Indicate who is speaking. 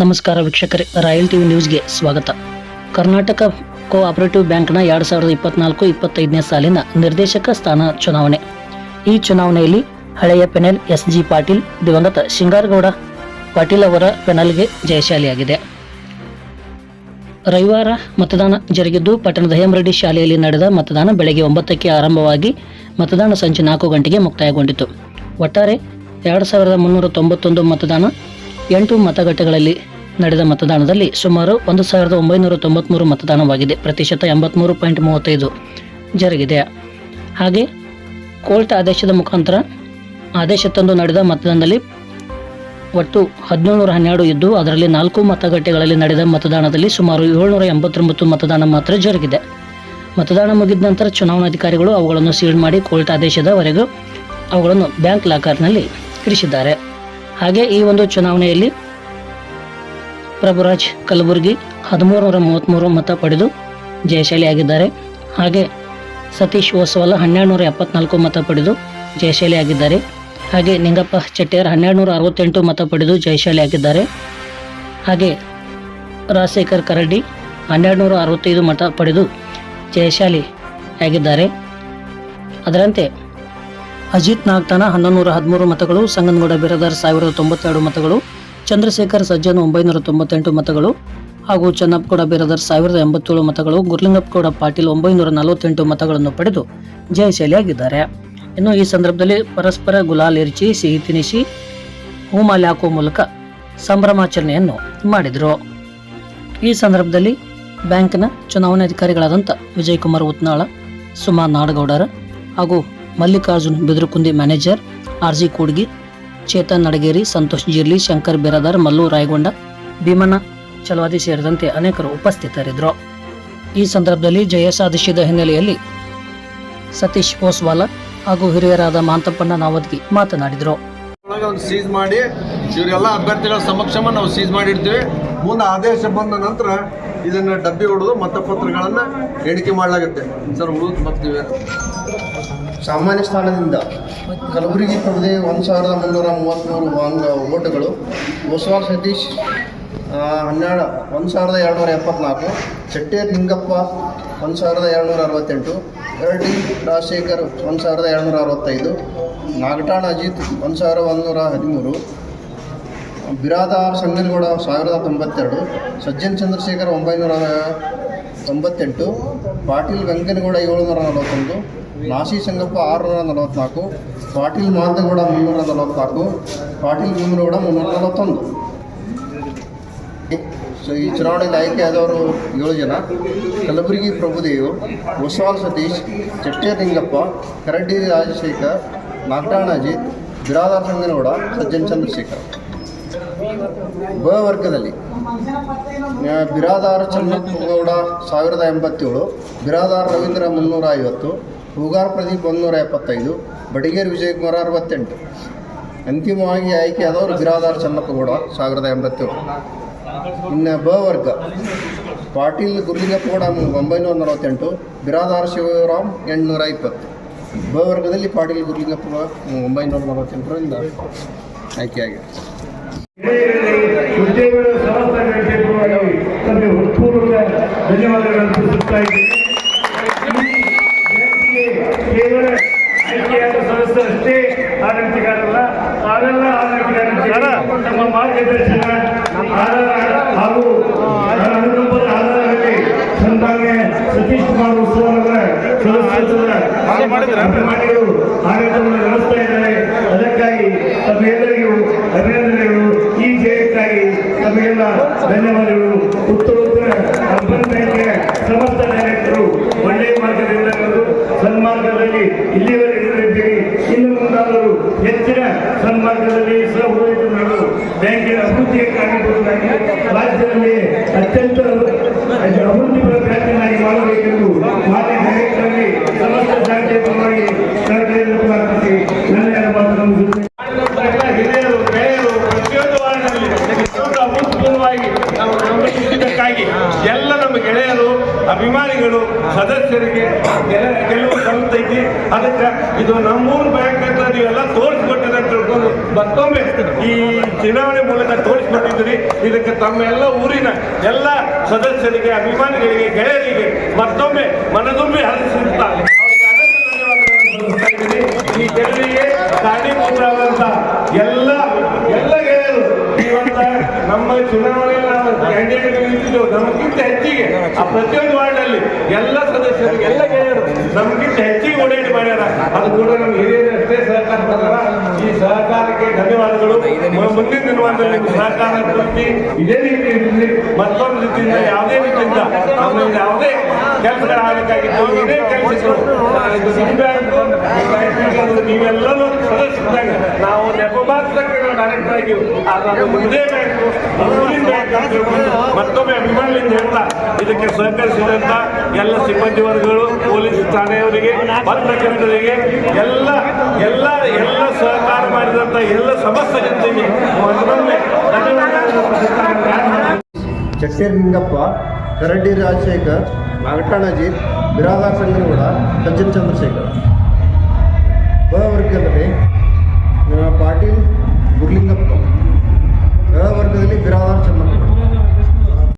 Speaker 1: ನಮಸ್ಕಾರ ವೀಕ್ಷಕರೇ, royal TV ನ್ಯೂಸ್ಗೆ ಸ್ವಾಗತ. ಕರ್ನಾಟಕ ಕೋಆಪರೇಟಿವ್ ಬ್ಯಾಂಕ್ನ ಎರಡು ಸಾವಿರದ ಇಪ್ಪತ್ನಾಲ್ಕು ಇಪ್ಪತ್ತೈದನೇ ಸಾಲಿನ ನಿರ್ದೇಶಕ ಸ್ಥಾನ ಚುನಾವಣೆ. ಈ ಚುನಾವಣೆಯಲ್ಲಿ ಹಳೆಯ ಪೆನಲ್ ಎಸ್ ಜಿ ಪಾಟೀಲ್, ದಿವಂಗತ ಶಿಂಗಾರಗೌಡ ಪಾಟೀಲ್ ಅವರ ಪೆನಲ್ಗೆ ಜಯಶಾಲಿಯಾಗಿದೆ. ರವಿವಾರ ಮತದಾನ ಜರುಗಿದ್ದು, ಪಟ್ಟಣದ ಹೇಮರೆಡ್ಡಿ ಶಾಲೆಯಲ್ಲಿ ನಡೆದ ಮತದಾನ ಬೆಳಗ್ಗೆ ಒಂಬತ್ತಕ್ಕೆ ಆರಂಭವಾಗಿ ಮತದಾನ ಸಂಜೆ ನಾಲ್ಕು ಗಂಟೆಗೆ ಮುಕ್ತಾಯಗೊಂಡಿತು. ಒಟ್ಟಾರೆ ಎರಡು ಸಾವಿರದ ಮುನ್ನೂರ ತೊಂಬತ್ತೊಂದು ಮತದಾನ ಎಂಟು ಮತಗಟ್ಟೆಗಳಲ್ಲಿ ನಡೆದ ಮತದಾನದಲ್ಲಿ ಸುಮಾರು ಒಂದು ಸಾವಿರದ ಒಂಬೈನೂರ ತೊಂಬತ್ತ್ಮೂರು ಮತದಾನವಾಗಿದೆ. ಪ್ರತಿಶತ ಎಂಬತ್ಮೂರು ಪಾಯಿಂಟ್ ಮೂವತ್ತೈದು ಜರುಗಿದೆ. ಹಾಗೆ ಕೋರ್ಟ್ ಆದೇಶದ ಮುಖಾಂತರ ಆದೇಶ ತಂದು ನಡೆದ ಮತದಾನದಲ್ಲಿ ಒಟ್ಟು ಹದಿನೇಳುನೂರ ಹನ್ನೆರಡು ಇದ್ದು ಅದರಲ್ಲಿ ನಾಲ್ಕು ಮತಗಟ್ಟೆಗಳಲ್ಲಿ ನಡೆದ ಮತದಾನದಲ್ಲಿ ಸುಮಾರು ಏಳ್ನೂರ ಎಂಬತ್ತೊಂಬತ್ತು ಮತದಾನ ಮಾತ್ರ ಜರುಗಿದೆ. ಮತದಾನ ಮುಗಿದ ನಂತರ ಚುನಾವಣಾಧಿಕಾರಿಗಳು ಅವುಗಳನ್ನು ಸೀಲ್ ಮಾಡಿ ಕೋರ್ಟ್ ಆದೇಶದವರೆಗೂ ಅವುಗಳನ್ನು ಬ್ಯಾಂಕ್ ಲಾಕರ್ನಲ್ಲಿ ಇರಿಸಿದ್ದಾರೆ. ಹಾಗೆ ಈ ಒಂದು ಚುನಾವಣೆಯಲ್ಲಿ ಪ್ರಭುರಾಜ್ ಕಲಬುರ್ಗಿ ಹದಿಮೂರು ನೂರ ಮೂವತ್ತ್ಮೂರು ಮತ ಪಡೆದು ಜಯಶಾಲಿಯಾಗಿದ್ದಾರೆ. ಹಾಗೆ ಸತೀಶ್ ಓಸವಾಲ ಹನ್ನೆರಡು ನೂರ ಎಪ್ಪತ್ನಾಲ್ಕು ಮತ ಪಡೆದು ಜಯಶಾಲಿಯಾಗಿದ್ದಾರೆ. ಹಾಗೆ ನಿಂಗಪ್ಪ ಚೆಟ್ಟಿಯಾರ್ ಹನ್ನೆರಡು ನೂರ ಅರವತ್ತೆಂಟು ಮತ ಪಡೆದು ಜಯಶಾಲಿಯಾಗಿದ್ದಾರೆ. ಹಾಗೆ ರಾಜಶೇಖರ್ ಕರಡಿ ಹನ್ನೆರಡು ನೂರ ಅರವತ್ತೈದು ಮತ ಪಡೆದು ಜಯಶಾಲಿಯಾಗಿದ್ದಾರೆ. ಅದರಂತೆ ಅಜಿತ್ ನಾಗ್ತಾನ ಹನ್ನೊಂದು ನೂರ ಹದಿಮೂರು ಮತಗಳು, ಸಂಗನಗೌಡ ಬಿರದಾರ್ ಸಾವಿರದ ತೊಂಬತ್ತೆರಡು ಮತಗಳು ಚಂದ್ರಶೇಖರ್ ಸಜ್ಜನ್ ಒಂಬೈನೂರ ತೊಂಬತ್ತೆಂಟು ಮತಗಳು ಹಾಗೂ ಚನ್ನಪ್ಪಗೌಡ ಬಿರಾದರ್ ಸಾವಿರದ ಎಂಬತ್ತೇಳು ಮತಗಳು, ಗುರ್ಲಿಂಗಪ್ಪಗೌಡ ಪಾಟೀಲ್ ಒಂಬೈನೂರ ನಲವತ್ತೆಂಟು ಮತಗಳನ್ನು ಪಡೆದು ಜಯಶಾಲಿಯಾಗಿದ್ದಾರೆ ಇನ್ನು ಈ ಸಂದರ್ಭದಲ್ಲಿ ಪರಸ್ಪರ ಗುಲಾಲ್ ಎರಚಿ ಸಿಹಿ ತಿನಿಸಿ, ಹೂಮಾಲೆ ಹಾಕುವ ಮೂಲಕ ಸಂಭ್ರಮಾಚರಣೆಯನ್ನು ಮಾಡಿದರು. ಈ ಸಂದರ್ಭದಲ್ಲಿ ಬ್ಯಾಂಕ್ನ ಚುನಾವಣಾಧಿಕಾರಿಗಳಾದಂಥ ವಿಜಯ್ ಕುಮಾರ್ ಉತ್ನಾಳ, ಸುಮಾ ನಾಡಗೌಡರ ಹಾಗೂ Mallikarjun Bidarukundi manager R G Koodgi Chetan Nadageri, Santosh Jirli, Shankar Biradar, Mallu Rayagonda, Bhimanna Chalavadi ಸೇರಿದಂತೆ ಅನೇಕರು ಉಪಸ್ಥಿತರಿದ್ದರು. ಈ ಸಂದರ್ಭದಲ್ಲಿ ಜಯ ಸಾಧಿಸಿದ ಹಿನ್ನೆಲೆಯಲ್ಲಿ ಸತೀಶ್ ಓಸ್ವಾಲ ಹಾಗೂ ಹಿರಿಯರಾದ ಮಾಂತಪ್ಪಣ್ಣ ನಾವದ್ಗಿ ಮಾತನಾಡಿದರು.
Speaker 2: ಸೀಜ್ ಮಾಡಿ ಇವರೆಲ್ಲ ಅಭ್ಯರ್ಥಿಗಳ ಸಮಕ್ಷಮ ನಾವು ಸೀಸ್ ಮಾಡಿರ್ತೀವಿ. ಮುಂದೆ ಆದೇಶ ಬಂದ ನಂತರ ಇದನ್ನ ಡಬ್ಬಿ ಹೊಡೆದು ಮತಪತ್ರಗಳನ್ನು ಎಣಿಕೆ ಮಾಡಲಾಗುತ್ತೆ. ಸರ್ ಬರ್ತೀವಿ
Speaker 3: ಸಾಮಾನ್ಯ ಸ್ಥಾನದಿಂದ ಕಲಬುರಗಿ ಪಡೆದೇ ಒಂದು ಸಾವಿರದ ಮುನ್ನೂರ ಮೂವತ್ತ್ಮೂರು ವಾಂಗ್ ಓಟುಗಳು. ಬಸವಾಲ್ ಸತೀಶ್ ಹನ್ನೆರಡು, ಒಂದು ಸಾವಿರದ ಎರಡುನೂರ ಎಪ್ಪತ್ನಾಲ್ಕು. ಚಟ್ಟೇರ್ ನಿಂಗಪ್ಪ ಒಂದು ಸಾವಿರದ ಎರಡುನೂರ ಅರವತ್ತೆಂಟು. ಎರಡಿ ರಾಜಶೇಖರ್, ಒಂದು ಸಾವಿರದ ಎರಡುನೂರ ಅರವತ್ತೈದು. ನಾಗಟಾಣ ಅಜಿತ್, ಒಂದು ಸಾವಿರ ಒಂದುನೂರ ಹದಿಮೂರು. ಬಿರಾದಾರ್ ಸಂಗನಗೌಡ ಸಾವಿರದ ತೊಂಬತ್ತೆರಡು. ಸಜ್ಜನ್ ಚಂದ್ರಶೇಖರ್, ಒಂಬೈನೂರ ತೊಂಬತ್ತೆಂಟು, ಪಾಟೀಲ್ ವೆಂಕನಗೌಡ ಏಳುನೂರ ನಲವತ್ತೊಂದು ನಾಸಿ ಸಂಗಪ್ಪ ಆರುನೂರ ನಲವತ್ತ್ನಾಲ್ಕು ಪಾಟೀಲ್ ಮಾದಗೌಡ ಮುನ್ನೂರ ನಲವತ್ತ್ನಾಲ್ಕು ಪಾಟೀಲ್ ಭೀಮನಗೌಡ ಮುನ್ನೂರ ನಲವತ್ತೊಂದು. ಸೊ ಈ ಚುನಾವಣೆಯಲ್ಲಿ ಆಯ್ಕೆಯಾದವರು ಏಳು ಜನ. ಕಲಬುರಗಿ ಪ್ರಭುದೇವ್, ಹೊಸವಾಲ್ ಸತೀಶ್ ಚಟ್ಟೆ ಲಿಂಗಪ್ಪ ಕರಡ್ಡಿ ರಾಜಶೇಖರ್ ನಾಗಟಾಣ ಅಜಿತ್ ಬಿರಾದಾರ್ ಸಂಗನಗೌಡ ಸಜ್ಜನ್ ಚಂದ್ರಶೇಖರ್. ಬ ವರ್ಗದಲ್ಲಿ ಬಿರಾದಾರ ಚನ್ನಪ್ಪಗೌಡ ಸಾವಿರದ ಎಂಬತ್ತೇಳು, ಬಿರಾದಾರ್ ರವೀಂದ್ರ ಮುನ್ನೂರ ಐವತ್ತು, ಹೂಗಾರ್ ಪ್ರದೀಪ್ ಒಂದುನೂರ ಎಪ್ಪತ್ತೈದು, ಬಡಿಗೇರ್ ವಿಜಯಕುಮಾರ್ ಅರವತ್ತೆಂಟು. ಅಂತಿಮವಾಗಿ ಆಯ್ಕೆಯಾದವರು ಬಿರಾದಾರ್ ಚನ್ನಪ್ಪಗೌಡ ಸಾವಿರದ ಎಂಬತ್ತೇಳು. ಇನ್ನು ಬ ವರ್ಗ ಪಾಟೀಲ್ ಗುರುಲಿಂಗಪ್ಪಗೌಡ ಒಂಬೈನೂರ ನಲವತ್ತೆಂಟು, ಬಿರಾದಾರ್ ಶಿವರಾಮ್ ಎಂಟುನೂರ ಇಪ್ಪತ್ತು. ಬ ವರ್ಗದಲ್ಲಿ ಪಾಟೀಲ್ ಗುರುಲಿಂಗಪ್ಪಗೌಡ ಒಂಬೈನೂರ ನಲವತ್ತೆಂಟರಿಂದ ಆಯ್ಕೆಯಾಗಿದೆ.
Speaker 4: ಸಮಸ್ತ ಕಾರ್ಯಕ್ರಮವಾಗಿ ತಮಗೆ ಹೃತ್ಪೂರ್ವಕ ಧನ್ಯವಾದಗಳನ್ನು ತಿಳಿಸುತ್ತಾ ಇದ್ದೀನಿ. ಕೇವಲ ಆಯ್ಕೆಯಾದ ಆಡಳಿತಗಾರಲ್ಲ ತಾವೆಲ್ಲ ನಮ್ಮ ಮಾರ್ಗದರ್ಶನ ಆಧಾರ ಹಾಗೂ ಅನುಕಂಪದ ಆಧಾರದಲ್ಲಿ ಸನ್ಮಾನ್ಯ ಸತೀಶ್ ಕುಮಾರ್ ಆಡಳಿತವನ್ನು ನಡೆಸ್ತಾ ಇದ್ದಾರೆ. ಅದಕ್ಕಾಗಿ ತಮ್ಮೆಲ್ಲರಿಗೂ ಅಭಿನಂದನೆಗಳು ಈ ಜಯಕ್ಕಾಗಿ ತಮಗೆಲ್ಲ ಧನ್ಯವಾದಗಳು. ಅರ್ಬನ್ ಬ್ಯಾಂಕಿನ ಸಮಸ್ತ ಡೈರೆಕ್ಟರು ಒಳ್ಳೆಯ ಮಾರ್ಗದಿಂದ ಸನ್ಮಾರ್ಗದಲ್ಲಿ ಇಲ್ಲಿವರೆಗೆ ನಡೆದಿದ್ದೀರಿ ಇನ್ನು ಮುಂದಾದರೂ ಹೆಚ್ಚಿನ ಸನ್ಮಾರ್ಗದಲ್ಲಿ ಸಹೃದಯ ನಡೆದು ಬ್ಯಾಂಕಿನ ಅಭಿವೃದ್ಧಿಗೆ ಕಾರಣೀಭೂತರಾಗಿ ರಾಜ್ಯದಲ್ಲಿ ಅತ್ಯಂತ ಅಭಿವೃದ್ಧಿ ಬ್ಯಾಂಕಿನಾಗಿ ಮಾಡಬೇಕೆಂದು ಮಾನ್ಯ ಡೈರೆಕ್ಟರ್ಗೆ ಸಮಸ್ತ ಶಾಖೆಯ ಪರವಾಗಿ ಕಳಕಳಿಯನ್ನು ಪ್ರಾರ್ಥಿಸಿ ನನ್ನ ಎರಡು ಮಾತನ್ನು ಮುಗಿಸುತ್ತೇನೆ. ಹಿರಿಯರು ಗೆಳೆಯರು ಪ್ರತಿಯೊಂದು ವಾರ್ಡ್ನಲ್ಲಿ ಇಷ್ಟೊಂದು ಅಭೂತಪೂರ್ವವಾಗಿ ನಾವು ಗಮನಿಸಿದ್ದಕ್ಕಾಗಿ ಎಲ್ಲ ನಮ್ಮ ಗೆಳೆಯರು
Speaker 5: ಅಭಿಮಾನಿಗಳು ಸದಸ್ಯರಿಗೆ ಕೆಲ- ಕೆಲವು ಕಲಿತೈತಿ ಅದಕ್ಕೆ ಇದು ನಮ್ಮೂರು ಬ್ಯಾಂಕ್ ಅಂತ ನೀವೆಲ್ಲ ತೋರಿಸ್ಕೊಟ್ಟಿದೆ ಅಂತ ತಿಳ್ಕೊಂಡು ಮತ್ತೊಮ್ಮೆ ಈ ಚುನಾವಣೆ ಮೂಲಕ ತೋರಿಸ್ಕೊಟ್ಟಿದ್ದೀರಿ ಇದಕ್ಕೆ ತಮ್ಮೆಲ್ಲ ಊರಿನ ಎಲ್ಲ ಸದಸ್ಯರಿಗೆ, ಅಭಿಮಾನಿಗಳಿಗೆ, ಗೆಳೆಯರಿಗೆ ಮತ್ತೊಮ್ಮೆ ಮನದುಂಬಿ ಹರಿಸುತ್ತಾರೆ. ಈ ಜನರಿಗೆ ಕಾರಣೀಭೂತರಾದಂಥ ಎಲ್ಲ ಎಲ್ಲ ಗೆಳೆಯರು ನಮ್ಮ ಚುನಾವಣೆಯಲ್ಲಿ ನಾವು ಕ್ಯಾಂಡಿಡೇಟ್ ನಿಂತಿದ್ದೆವು ನಮಗಿಂತ ಹೆಚ್ಚಿಗೆ ಆ ಪ್ರತಿಯೊಂದು ವಾರ್ಡಲ್ಲಿ ಎಲ್ಲ ಸದಸ್ಯರು ಎಲ್ಲ ಗೆಳೆಯರು ನಮಗಿಂತ ಹೆಚ್ಚಿಗೆ ಓಡಾಡಿ ಮಾಡ್ಯಾರ. ಅದು ಕೂಡ ನಮ್ಗೆ ಹಿರಿಯರು ಅಷ್ಟೇ ಸಹಕಾರ ಕೊಡ್ತಾರ ಈ ಸಹಕಾರಕ್ಕೆ ಧನ್ಯವಾದಗಳು. ಮುಂದಿನ ದಿನಮಾನದಲ್ಲಿ ನಿಮ್ಮ ಸಹಕಾರ ಪ್ರತಿ ಇದೇ ರೀತಿ ಇರಲಿ. ಮತ್ತೊಂದು ರೀತಿಯಿಂದ ಯಾವುದೇ ರೀತಿಯಿಂದ ನಮ್ಮಿಂದ ಯಾವುದೇ ಕೆಲಸಗಳಾಗಬೇಕಾಗಿತ್ತು ಇದೇ ಕೆಲಸಗಳು ನೀವೆಲ್ಲರೂ ಸದಸ್ಯರಾಗ ನಾವು ಮಾತ್ರಕ್ಕೆ ನಾವು ಆಗಿ ಮತ್ತೊಮ್ಮೆ ಅಭಿಮಾನಿಯಿಂದ ಹೇಳ್ತಾ, ಇದಕ್ಕೆ ಸಹಕರಿಸಿದಂತ ಎಲ್ಲ ಸಿಬ್ಬಂದಿ ವರ್ಗಗಳು, ಪೊಲೀಸ್ ಠಾಣೆಯವರಿಗೆ ಪತ್ರಕರ್ತರಿಗೆ ಎಲ್ಲ ಎಲ್ಲ ಎಲ್ಲ ಸಹಕಾರ ಮಾಡಿದಂತ ಎಲ್ಲ ಸಮಸ್ತ ಜನತೆಗೆ ಮತ್ತೊಮ್ಮೆ
Speaker 3: ಚಟ್ಟೇರಿಂಗಪ್ಪ ಕರಡಿ ರಾಜಶೇಖರ್, ನಾಗಠಾಣಜಿ ಬಿರಾದಾರ್ ಸಂಗನಗೌಡ ಸಜ್ಜನ್ ಚಂದ್ರಶೇಖರ್. ನಮ್ಮ ಪಾಟೀಲ್ ಗುಡ್ಲಿಂಗಪ್ಪ ಬೆಳವರ್ಗದಲ್ಲಿ ಬಿರಾದಾರ್ ಚನ್ನಪ್ಪ